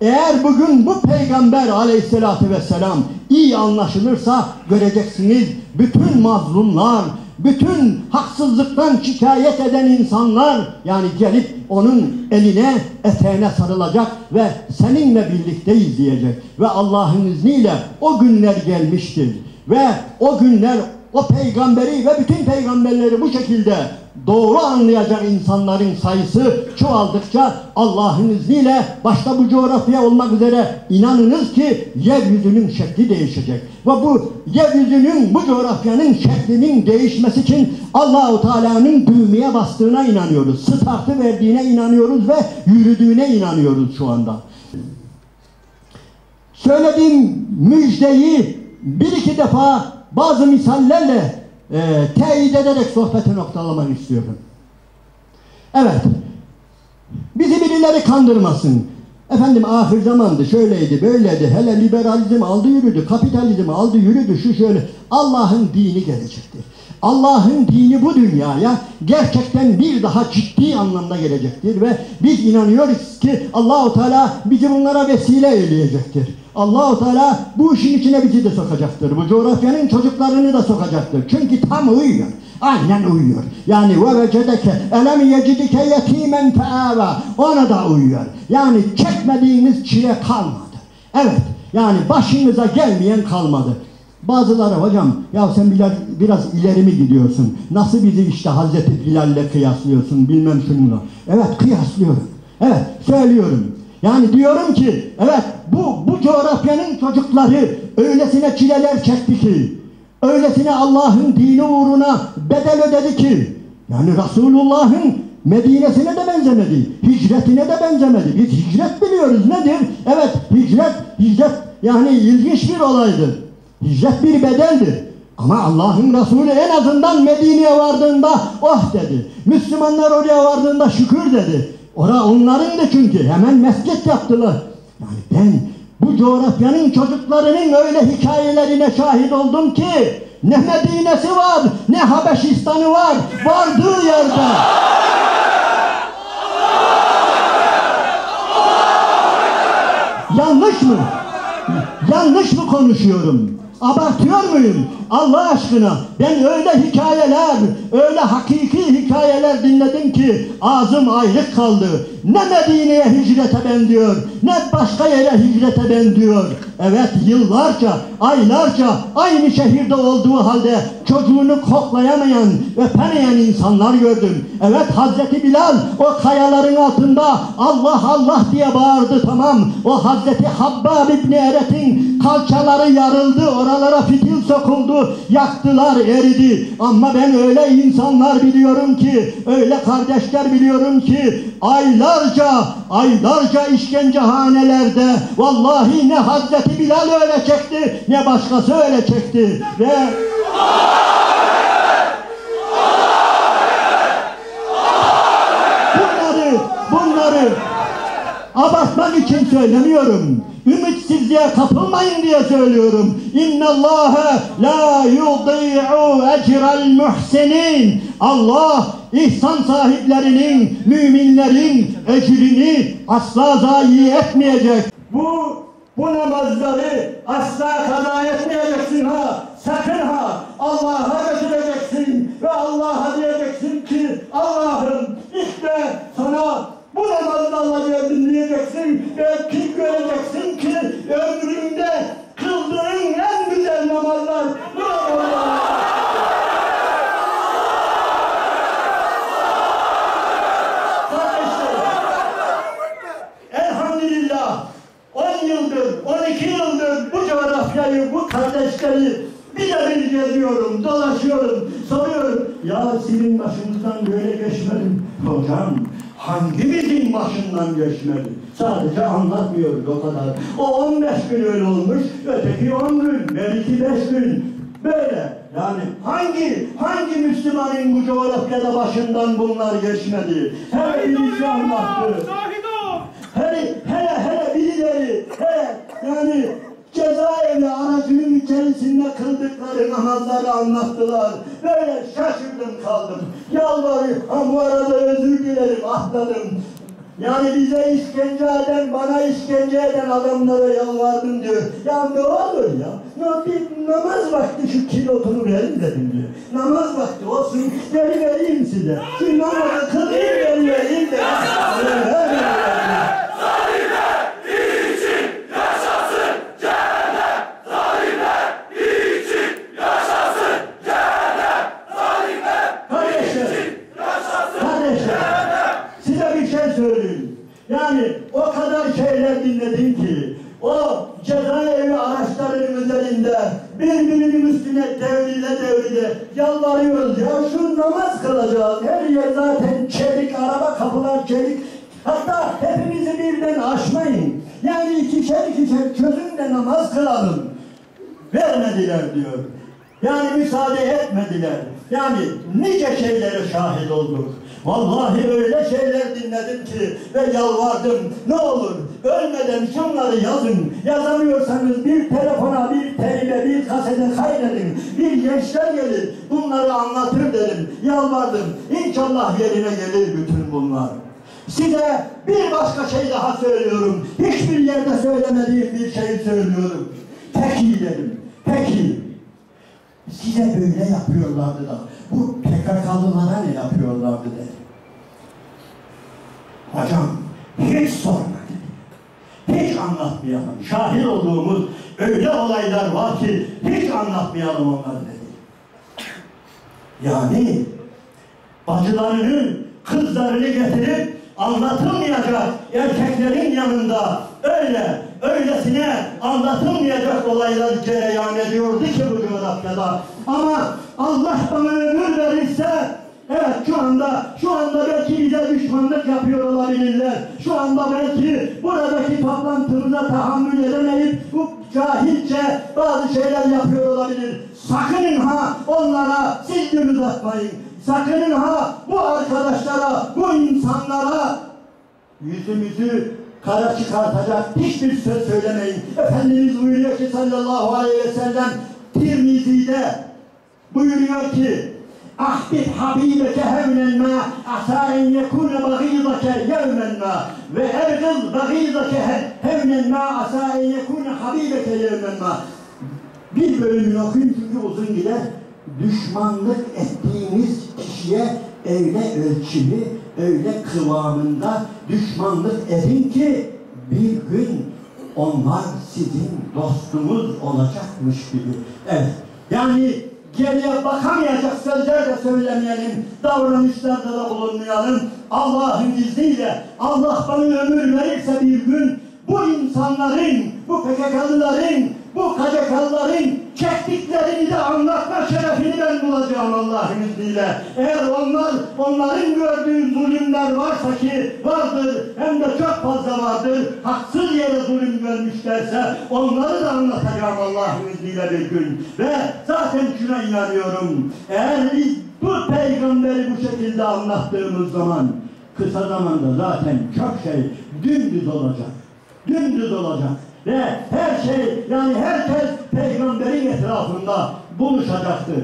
Eğer bugün bu peygamber aleyhissalatü vesselam iyi anlaşılırsa göreceksiniz bütün mazlumlar, bütün haksızlıktan şikayet eden insanlar yani gelip onun eline eteğine sarılacak ve seninle birlikte izleyecek. Ve Allah'ın izniyle o günler gelmiştir. Ve o günler o peygamberi ve bütün peygamberleri bu şekilde doğru anlayacak insanların sayısı çoğaldıkça Allah'ın izniyle başta bu coğrafya olmak üzere inanınız ki yeryüzünün şekli değişecek. Ve bu yeryüzünün bu coğrafyanın şeklinin değişmesi için Allahu Teala'nın düğmeye bastığına inanıyoruz. Startı verdiğine inanıyoruz ve yürüdüğüne inanıyoruz şu anda. Söylediğim müjdeyi bir iki defa bazı misallerle e, teyit ederek sohbeti noktalamak istiyorum. Evet, bizi birileri kandırmasın. Efendim ahir zamandı, şöyleydi, böyleydi, hele liberalizm aldı yürüdü, kapitalizm aldı yürüdü, şu şöyle. Allah'ın dini gelecektir. Allah'ın dini bu dünyaya gerçekten bir daha ciddi anlamda gelecektir ve biz inanıyoruz ki Allahu Teala bizi bunlara vesile eyleyecektir. Allahu Teala bu işin içine bizi de sokacaktır. Bu coğrafyanın çocuklarını da sokacaktır. Çünkü tam uyuyor. Aynen uyuyor. Yani ve vecedeke elem yecidike yetimen feava. Ona da uyuyor. Yani çekmediğiniz çile kalmadı. Evet. Yani başınıza gelmeyen kalmadı. Bazıları hocam ya sen biraz, biraz ileri mi gidiyorsun? Nasıl bizi işte Hazreti Bilal'le kıyaslıyorsun bilmem şununla. Evet kıyaslıyorum. Evet söylüyorum. Yani diyorum ki evet bu bu coğrafyanın çocukları öylesine çileler çekti ki öylesine Allah'ın dini uğruna bedel ödedi ki yani Resulullah'ın Medine'sine de benzemedi. Hicretine de benzemedi. Biz hicret biliyoruz nedir? Evet hicret, hicret yani ilginç bir olaydır. Hicret bir bedeldir. Ama Allah'ın Resulü en azından Medine'ye vardığında oh dedi. Müslümanlar oraya vardığında şükür dedi. Ora onların da çünkü hemen mescit yaptılar. Yani ben bu coğrafyanın çocuklarının öyle hikayelerine şahit oldum ki ne Medine'si var ne Habeşistan'ı var vardığı yerde. Yanlış mı? Yanlış mı konuşuyorum? Abartıyor muyum? Allah aşkına ben öyle hikayeler, öyle hakiki hikayeler dinledim ki ağzım ayrık kaldı. Ne Medine'ye hicrete benziyor, ne başka yere hicrete benziyor. Evet yıllarca, aylarca aynı şehirde olduğu halde çocuğunu koklayamayan, öpemeyen insanlar gördüm. Evet Hazreti Bilal o kayaların altında Allah Allah diye bağırdı tamam. O Hazreti Habbab İbni Eret'in kalçaları yarıldı, oralara fitil sokuldu, yaktılar, eridi. Ama ben öyle insanlar biliyorum ki, öyle kardeşler biliyorum ki aylarca, aylarca işkencehanelerde vallahi ne Hazreti Bilal öyle çekti, ne başkası öyle çekti. Ve bunları, bunları abartmak için söylemiyorum. Ümitsizliğe kapılmayın diye söylüyorum. İnna Allah la yudî'u ecrel muhsinin. Allah ihsan sahiplerinin, müminlerin ecrini asla zayi etmeyecek. Bu bu namazları asla kaza etmeyeceksin ha. Sakın ha. Allah'a götüreceksin ve Allah'a diyeceksin ki Allah'ım işte sana bu namazlarla geldim diyeceksin ve ki göreceksin ki ömründe kıldığın en güzel namazlar bu namazlar. Elhamdülillah 10 yıldır, 12 yıldır bu coğrafyayı, bu kardeşleri birebir geziyorum, dolaşıyorum, soruyorum. Ya sizin başınızdan böyle geçmedim. Hocam hangimizin başından geçmedi? Sadece anlatmıyoruz o kadar. O 15 gün öyle olmuş, öteki 10 gün, belki 5 gün. Böyle yani hangi hangi Müslümanın bu coğrafyada başından bunlar geçmedi? Her birisi anlattı. Hele hele hele birileri hele yani cezaevi aracının içerisinde kıldıkları namazları anlattılar. Böyle şaşırdım kaldım. Yalvarıyorum ha bu arada özür dilerim atladım. Yani bize işkence eden, bana işkence eden adamlara yalvardım diyor. Ya ne olur ya? Ya bir namaz vakti şu kilotunu verin dedim diyor. Namaz vakti olsun, geri vereyim size. Şu namazı kılayım, geri vereyim dedim. Öyle, öyle, öyle. Kardeşler, kardeşler, size bir şey söyleyeyim. Yani o şeyler dinledim ki, o cezaevi araçlarının üzerinde birbirinin üstüne devrile devrile yalvarıyoruz. Ya şu namaz kılacağız. Her yer zaten çelik, araba kapılar çelik. Hatta hepimizi birden aşmayın. Yani ikişer ikişer çözün namaz kılalım. Vermediler diyor. Yani müsaade etmediler. Yani nice şeylere şahit olduk. Vallahi öyle şeyler dinledim ki ve yalvardım. Ne olur ölmeden şunları yazın. Yazamıyorsanız bir telefona, bir telibe, bir kasete kaydedin. Bir gençler gelir. Bunları anlatır dedim. Yalvardım. İnşallah yerine gelir bütün bunlar. Size bir başka şey daha söylüyorum. Hiçbir yerde söylemediğim bir şey söylüyorum. Peki dedim. Peki. Size böyle yapıyorlardı da bu PKK'lılara ne yapıyorlardı dedi. Hocam hiç sorma dedi. Hiç anlatmayalım. Şahit olduğumuz öyle olaylar var ki hiç anlatmayalım onları dedi. Yani bacılarını, kızlarını getirip anlatılmayacak yanında öyle, öylesine anlatılmayacak olaylar cereyan ediyordu ki bu coğrafyada. Ama Allah bana ömür verirse Evet şu anda şu anda belki bize düşmanlık yapıyor olabilirler. Şu anda belki buradaki toplantımıza tahammül edemeyip bu cahilce bazı şeyler yapıyor olabilir. Sakının ha onlara siz gül uzatmayın. Sakının ha bu arkadaşlara, bu insanlara yüzümüzü kara çıkartacak hiçbir söz söylemeyin. Efendimiz buyuruyor ki sallallahu aleyhi ve sellem Tirmizi'de buyuruyor ki Ahdit habibeke hevnen ma asa en yekune bagidake yevmen ma ve ergız bagidake hevnen ma asa en yekune habibeke yevmen ma bir bölümünü okuyun çünkü uzun gider düşmanlık ettiğiniz kişiye öyle ölçülü öyle kıvamında düşmanlık edin ki bir gün onlar sizin dostunuz olacakmış gibi. Evet. Yani geriye bakamayacak sözler de söylemeyelim, davranışlarda da bulunmayalım. Allah'ın izniyle, Allah bana ömür verirse bir gün bu insanların, bu PKK'lıların, bu KCK'lıların izniyle. Eğer onlar, onların gördüğü zulümler varsa ki vardır, hem de çok fazla vardır, haksız yere zulüm görmüşlerse onları da anlatacağım Allah'ın izniyle bir gün. Ve zaten şuna inanıyorum, eğer biz bu peygamberi bu şekilde anlattığımız zaman kısa zamanda zaten çok şey dümdüz olacak. Dümdüz olacak. Ve her şey yani herkes peygamberin etrafında buluşacaktır.